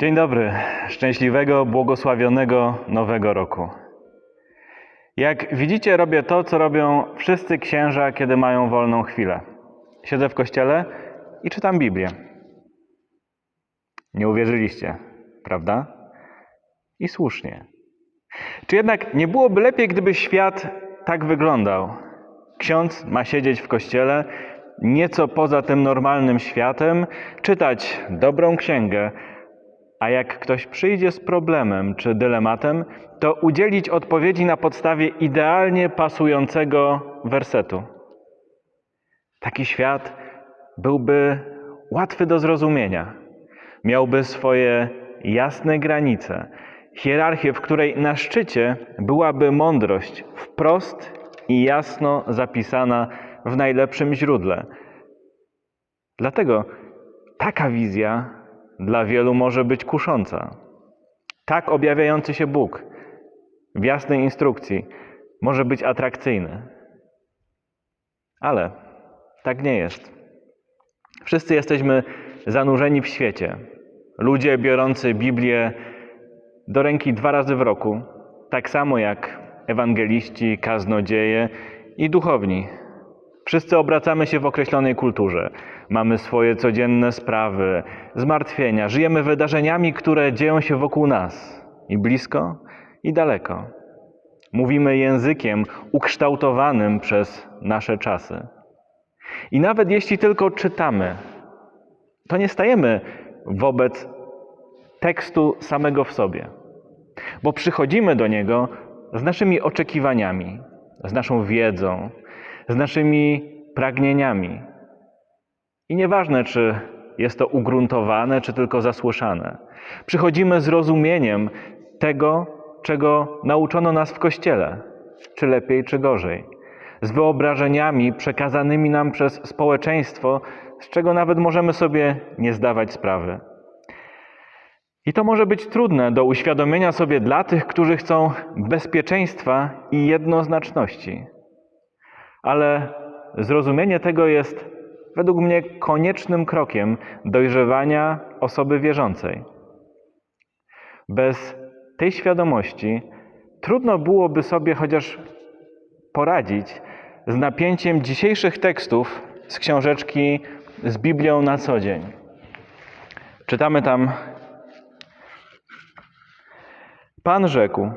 Dzień dobry, szczęśliwego, błogosławionego nowego roku. Jak widzicie, robię to, co robią wszyscy księża, kiedy mają wolną chwilę. Siedzę w kościele i czytam Biblię. Nie uwierzyliście, prawda? I słusznie. Czy jednak nie byłoby lepiej, gdyby świat tak wyglądał? Ksiądz ma siedzieć w kościele, nieco poza tym normalnym światem, czytać dobrą księgę, a jak ktoś przyjdzie z problemem czy dylematem, to udzielić odpowiedzi na podstawie idealnie pasującego wersetu. Taki świat byłby łatwy do zrozumienia. Miałby swoje jasne granice, hierarchię, w której na szczycie byłaby mądrość wprost i jasno zapisana w najlepszym źródle. Dlatego taka wizja dla wielu może być kusząca. Tak objawiający się Bóg w jasnej instrukcji może być atrakcyjny. Ale tak nie jest. Wszyscy jesteśmy zanurzeni w świecie. Ludzie biorący Biblię do ręki dwa razy w roku, tak samo jak ewangeliści, kaznodzieje i duchowni. Wszyscy obracamy się w określonej kulturze. Mamy swoje codzienne sprawy, zmartwienia, żyjemy wydarzeniami, które dzieją się wokół nas i blisko, i daleko. Mówimy językiem ukształtowanym przez nasze czasy. I nawet jeśli tylko czytamy, to nie stajemy wobec tekstu samego w sobie, bo przychodzimy do niego z naszymi oczekiwaniami, z naszą wiedzą, z naszymi pragnieniami. I nieważne, czy jest to ugruntowane, czy tylko zasłyszane. Przychodzimy z rozumieniem tego, czego nauczono nas w kościele, czy lepiej, czy gorzej. Z wyobrażeniami przekazanymi nam przez społeczeństwo, z czego nawet możemy sobie nie zdawać sprawy. I to może być trudne do uświadomienia sobie dla tych, którzy chcą bezpieczeństwa i jednoznaczności. Ale zrozumienie tego jest według mnie koniecznym krokiem dojrzewania osoby wierzącej. Bez tej świadomości trudno byłoby sobie chociaż poradzić z napięciem dzisiejszych tekstów z książeczki z Biblią na co dzień. Czytamy tam: Pan rzekł: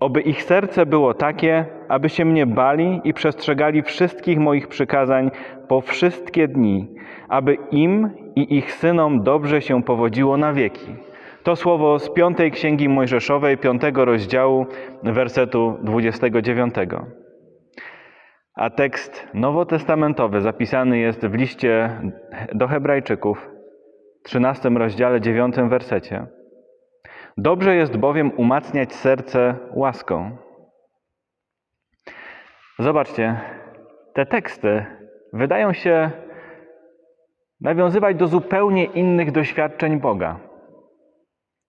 Oby ich serce było takie, aby się mnie bali i przestrzegali wszystkich moich przykazań po wszystkie dni, aby im i ich synom dobrze się powodziło na wieki. To słowo z piątej księgi Mojżeszowej, piątego rozdziału, wersetu 29. A tekst nowotestamentowy zapisany jest w liście do Hebrajczyków, 13 rozdziale, 9 wersecie. Dobrze jest bowiem umacniać serce łaską. Zobaczcie, te teksty wydają się nawiązywać do zupełnie innych doświadczeń Boga.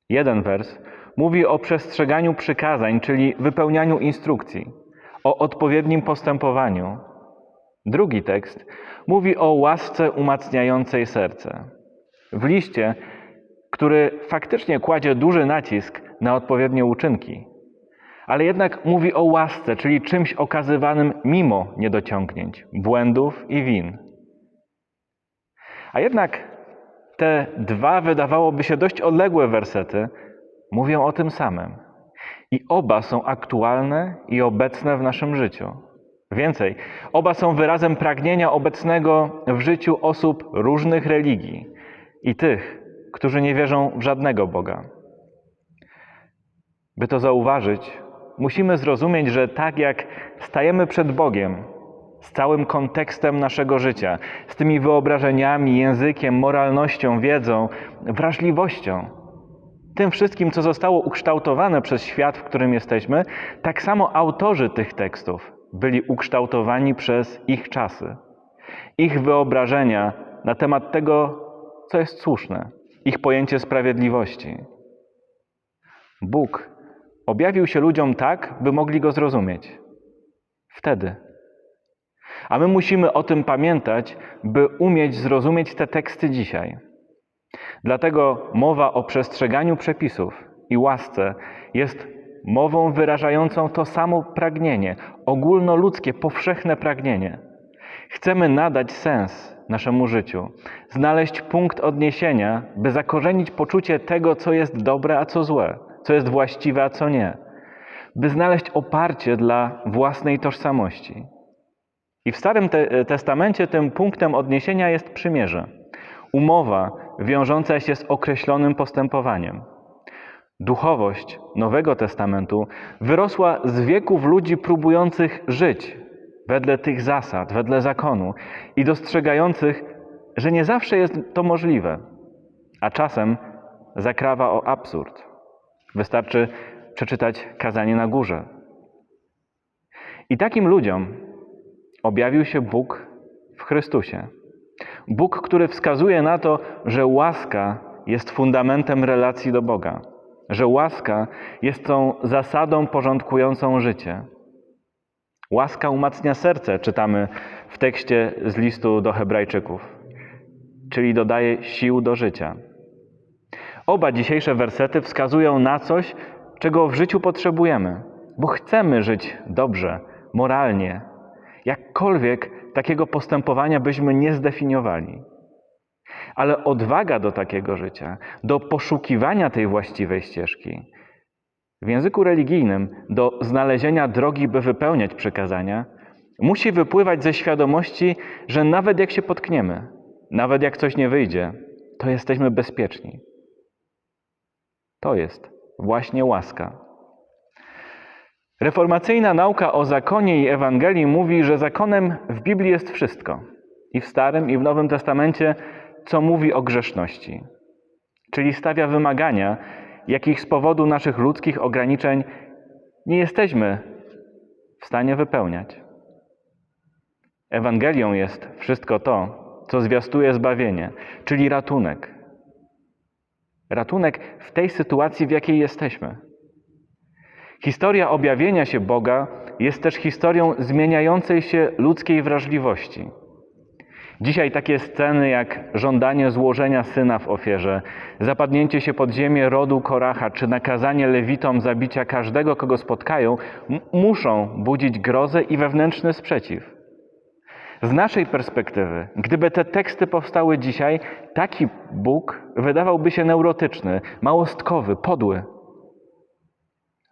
Jeden wers mówi o przestrzeganiu przykazań, czyli wypełnianiu instrukcji, o odpowiednim postępowaniu. Drugi tekst mówi o łasce umacniającej serce. W liście, który faktycznie kładzie duży nacisk na odpowiednie uczynki, ale jednak mówi o łasce, czyli czymś okazywanym mimo niedociągnięć, błędów i win. A jednak te dwa wydawałoby się dość odległe wersety mówią o tym samym. I oba są aktualne i obecne w naszym życiu. Więcej, oba są wyrazem pragnienia obecnego w życiu osób różnych religii i tych, którzy nie wierzą w żadnego Boga. By to zauważyć, musimy zrozumieć, że tak jak stajemy przed Bogiem, z całym kontekstem naszego życia, z tymi wyobrażeniami, językiem, moralnością, wiedzą, wrażliwością, tym wszystkim, co zostało ukształtowane przez świat, w którym jesteśmy, tak samo autorzy tych tekstów byli ukształtowani przez ich czasy, ich wyobrażenia na temat tego, co jest słuszne, ich pojęcie sprawiedliwości. Bóg objawił się ludziom tak, by mogli go zrozumieć. Wtedy. A my musimy o tym pamiętać, by umieć zrozumieć te teksty dzisiaj. Dlatego mowa o przestrzeganiu przepisów i łasce jest mową wyrażającą to samo pragnienie, ogólnoludzkie, powszechne pragnienie. Chcemy nadać sens naszemu życiu, znaleźć punkt odniesienia, by zakorzenić poczucie tego, co jest dobre, a co złe, co jest właściwe, a co nie, by znaleźć oparcie dla własnej tożsamości. I w Starym Te- Testamencie tym punktem odniesienia jest przymierze, umowa wiążąca się z określonym postępowaniem. Duchowość Nowego Testamentu wyrosła z wieków ludzi próbujących żyć wedle tych zasad, wedle zakonu i dostrzegających, że nie zawsze jest to możliwe, a czasem zakrawa o absurd. Wystarczy przeczytać kazanie na górze. I takim ludziom objawił się Bóg w Chrystusie. Bóg, który wskazuje na to, że łaska jest fundamentem relacji do Boga, że łaska jest tą zasadą porządkującą życie. Łaska umacnia serce, czytamy w tekście z listu do Hebrajczyków, czyli dodaje sił do życia. Oba dzisiejsze wersety wskazują na coś, czego w życiu potrzebujemy, bo chcemy żyć dobrze, moralnie, jakkolwiek takiego postępowania byśmy nie zdefiniowali. Ale odwaga do takiego życia, do poszukiwania tej właściwej ścieżki, w języku religijnym do znalezienia drogi, by wypełniać przykazania, musi wypływać ze świadomości, że nawet jak się potkniemy, nawet jak coś nie wyjdzie, to jesteśmy bezpieczni. To jest właśnie łaska. Reformacyjna nauka o zakonie i Ewangelii mówi, że zakonem w Biblii jest wszystko. I w Starym, i w Nowym Testamencie, co mówi o grzeszności. Czyli stawia wymagania, jakich z powodu naszych ludzkich ograniczeń nie jesteśmy w stanie wypełniać. Ewangelią jest wszystko to, co zwiastuje zbawienie, czyli ratunek. Ratunek w tej sytuacji, w jakiej jesteśmy. Historia objawienia się Boga jest też historią zmieniającej się ludzkiej wrażliwości. Dzisiaj takie sceny jak żądanie złożenia syna w ofierze, zapadnięcie się pod ziemię rodu Koracha, czy nakazanie lewitom zabicia każdego, kogo spotkają, muszą budzić grozę i wewnętrzny sprzeciw. Z naszej perspektywy, gdyby te teksty powstały dzisiaj, taki Bóg wydawałby się neurotyczny, małostkowy, podły.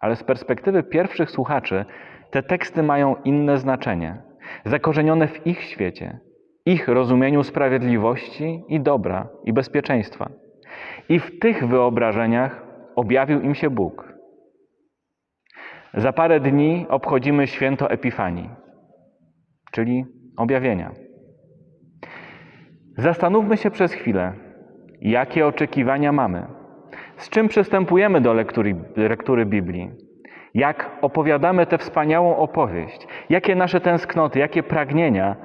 Ale z perspektywy pierwszych słuchaczy, te teksty mają inne znaczenie, zakorzenione w ich świecie, ich rozumieniu sprawiedliwości i dobra i bezpieczeństwa. I w tych wyobrażeniach objawił im się Bóg. Za parę dni obchodzimy święto Epifanii, czyli objawienia. Zastanówmy się przez chwilę, jakie oczekiwania mamy, z czym przystępujemy do lektury, lektury Biblii, jak opowiadamy tę wspaniałą opowieść, jakie nasze tęsknoty, jakie pragnienia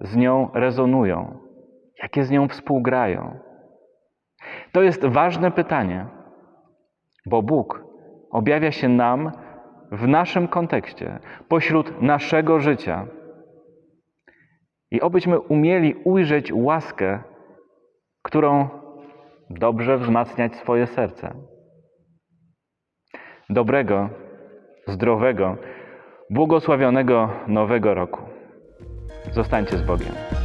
z nią rezonują, jakie z nią współgrają. To jest ważne pytanie, bo Bóg objawia się nam w naszym kontekście, pośród naszego życia. I obyśmy umieli ujrzeć łaskę, którą dobrze wzmacniać swoje serce. Dobrego, zdrowego, błogosławionego nowego roku. Zostańcie z Bogiem.